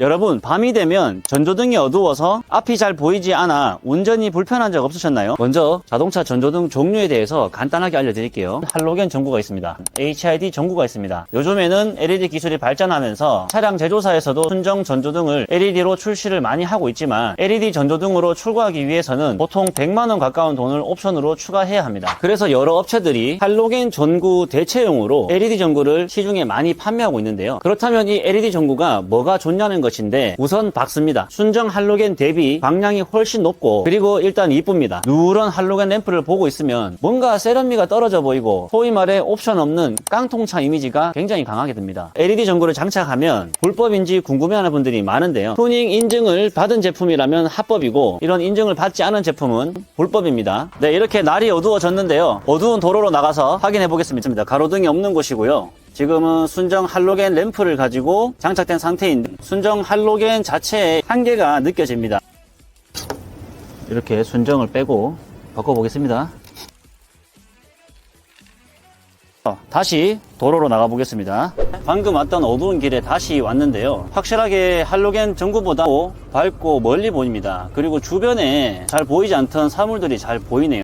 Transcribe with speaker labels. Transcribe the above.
Speaker 1: 여러분 밤이 되면 전조등이 어두워서 앞이 잘 보이지 않아 운전이 불편한 적 없으셨나요? 먼저 자동차 전조등 종류에 대해서 간단하게 알려드릴게요. 할로겐 전구가 있습니다. HID 전구가 있습니다. 요즘에는 LED 기술이 발전하면서 차량 제조사에서도 순정 전조등을 LED로 출시를 많이 하고 있지만 LED 전조등으로 출고하기 위해서는 보통 100만원 가까운 돈을 옵션으로 추가해야 합니다. 그래서 여러 업체들이 할로겐 전구 대체용으로 LED 전구를 시중에 많이 판매하고 있는데요. 그렇다면 이 LED 전구가 뭐가 좋냐는 것 인데 우선 박스입니다. 순정 할로겐 대비 방량이 훨씬 높고 그리고 일단 이쁩니다. 누런 할로겐 램프를 보고 있으면 뭔가 세련미가 떨어져 보이고 소위 말해 옵션 없는 깡통차 이미지가 굉장히 강하게 듭니다. LED 전구를 장착하면 불법인지 궁금해하는 분들이 많은데요. 투닝 인증을 받은 제품이라면 합법이고 이런 인증을 받지 않은 제품은 불법입니다. 네 이렇게 날이 어두워졌는데요. 어두운 도로로 나가서 확인해 보겠습니다. 가로등이 없는 곳이고요. 지금은 순정 할로겐 램프를 가지고 장착된 상태인데 순정 할로겐 자체의 한계가 느껴집니다. 이렇게 순정을 빼고 바꿔보겠습니다. 어, 다시 도로로 나가 보겠습니다. 방금 왔던 어두운 길에 다시 왔는데요. 확실하게 할로겐 전구보다 밝고 멀리 보입니다. 그리고 주변에 잘 보이지 않던 사물들이 잘 보이네요.